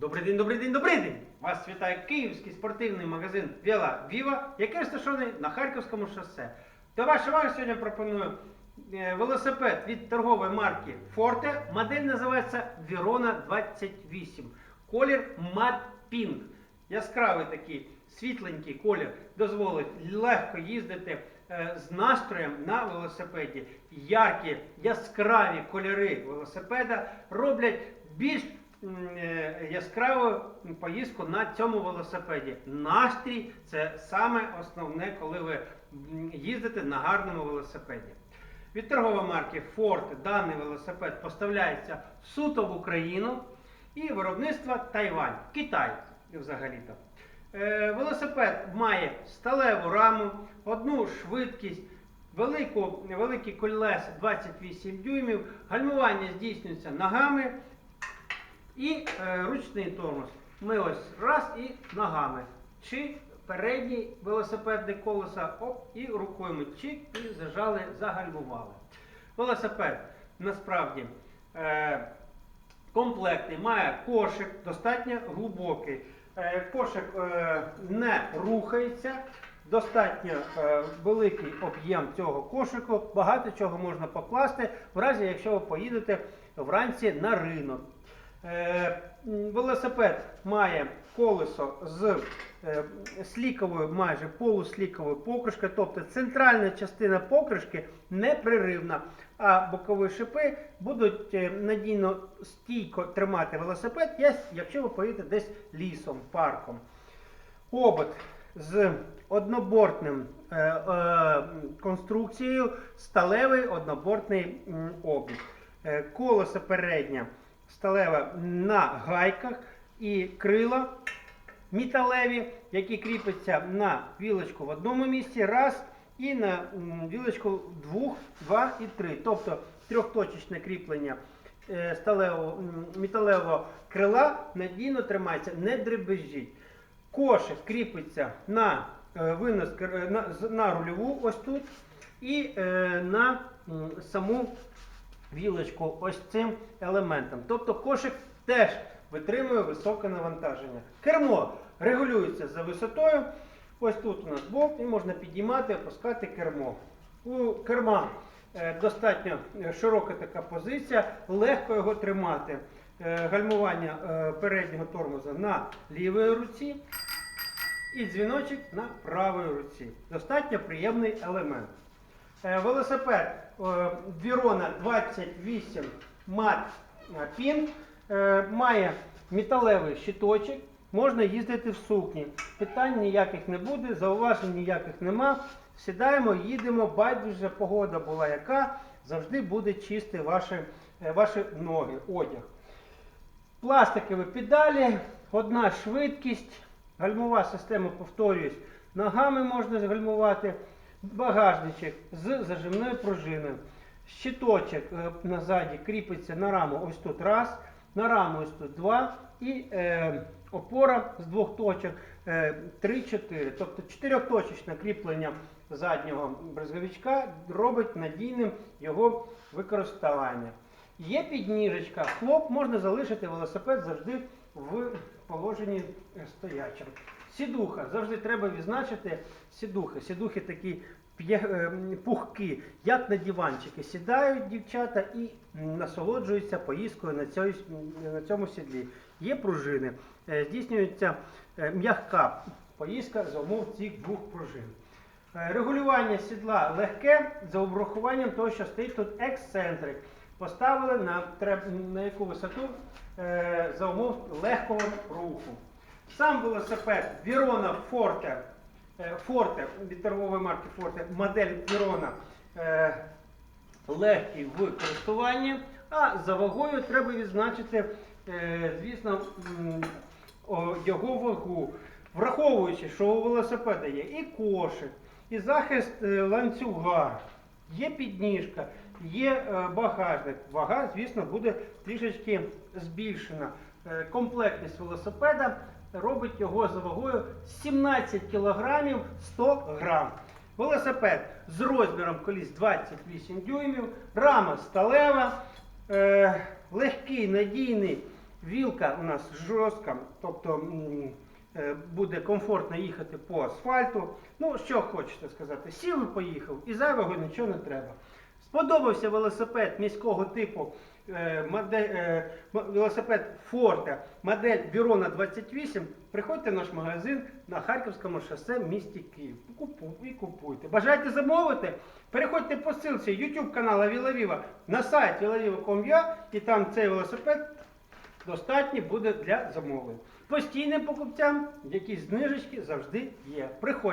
Добрий день, добрий день, добрий день! Вас вітає київський спортивний магазин Віла Віва, який розташований на Харківському шосе. До вашої уваги сьогодні пропоную е, велосипед від торгової марки Forte. Модель називається Verona 28. Колір Matte Pink. Яскравий такий світленький колір дозволить легко їздити е, з настроєм на велосипеді. Яркі, яскраві кольори велосипеда роблять більш яскраву поїздку на цьому велосипеді. Настрій це саме основне, коли ви їздите на гарному велосипеді. Від торгової марки Ford даний велосипед поставляється суто в Україну і виробництва Тайвань, Китай взагалі-то. Е, велосипед має сталеву раму, одну швидкість, велику, великі колеса 28 дюймів, гальмування здійснюється ногами і е, ручний тормоз. Ми ось раз і ногами. Чи передній велосипедне колеса, оп, і рукою ми і зажали, загальмували. Велосипед насправді е, комплектний, має кошик достатньо глибокий. Е, кошик е, не рухається. Достатньо е, великий об'єм цього кошику, багато чого можна покласти, в разі якщо ви поїдете вранці на ринок. Е, велосипед має колесо з е, сліковою, майже полусліковою покришкою, тобто центральна частина покришки непреривна, а бокові шипи будуть е, надійно стійко тримати велосипед, якщо ви поїдете десь лісом, парком. Обод з однобортним конструкцією, сталевий однобортний обід. Колесо переднє сталеве на гайках і крила металеві, які кріпляться на вілочку в одному місці, раз, і на вілочку двох, два і три. Тобто трьохточечне кріплення е, сталевого металевого крила надійно тримається, не дребезжить. Кошик кріпиться на е, винос на, на рульову ось тут і е, на саму вілочку ось цим елементом. Тобто кошик теж витримує високе навантаження. Кермо регулюється за висотою. Ось тут у нас бок, і можна підіймати, опускати кермо. У керма е, достатньо е, широка така позиція, легко його тримати. Е, Гальмування переднього тормоза на лівій руці і дзвіночок на правій руці. Достатньо приємний елемент. Е, Велосипед е, Вірона 28 Мат Пін е, має металевий щиточок, можна їздити в сукні. Питань ніяких не буде, зауважень ніяких нема. Сідаємо, їдемо, байдуже погода була яка, завжди буде чисті ваші, ваші ноги, одяг. Пластикові педалі, одна швидкість, гальмова система, повторююсь, ногами можна згальмувати, багажничок з зажимною пружиною. Щиточок е, назаді кріпиться на раму ось тут раз, на раму ось тут два і е, опора з двох точок е, 3-4. Тобто чотирьохточечне кріплення заднього брезговичка робить надійним його використання. Є підніжечка, хлоп, можна залишити велосипед завжди в положенні е, стоячим. Сідуха, завжди треба відзначити сідухи. Сідухи такі е, пухкі, як на диванчики. Сідають дівчата і насолоджуються поїздкою на цьому, на цьому сідлі. Є пружини, Е, здійснюється е, м'яка поїздка за умов цих двох пружин. Регулювання сідла легке за обрахуванням того, що стоїть тут ексцентрик. Поставили на, на яку висоту за умов легкого руху. Сам велосипед Вірона Forte, е, Forte від торгової марки Forte, модель Вірона е, легкий в користуванні, а за вагою треба відзначити, е, звісно, його вагу. Враховуючи, що у велосипеда є і кошик, і захист ланцюга, є підніжка, є багажник. Вага, звісно, буде трішечки збільшена. Комплектність велосипеда робить його за вагою 17 кг 100 грам. Велосипед з розміром коліс 28 дюймів, рама сталева, е, легкий, надійний Вілка у нас жорстка, тобто е, буде комфортно їхати по асфальту. Ну, що хочете сказати, сів і поїхав, і зайвого нічого не треба. Сподобався велосипед міського типу, модель, е, велосипед Форте, модель Вірона 28. Приходьте в наш магазин на Харківському шосе в місті Київ. І купуйте. Бажаєте замовити? Переходьте по ссылці YouTube каналу Вілавіва на сайт vilaviva.com.ua і там цей велосипед достатньо буде для замовлень. Постійним покупцям якісь знижечки завжди є. Приходьте.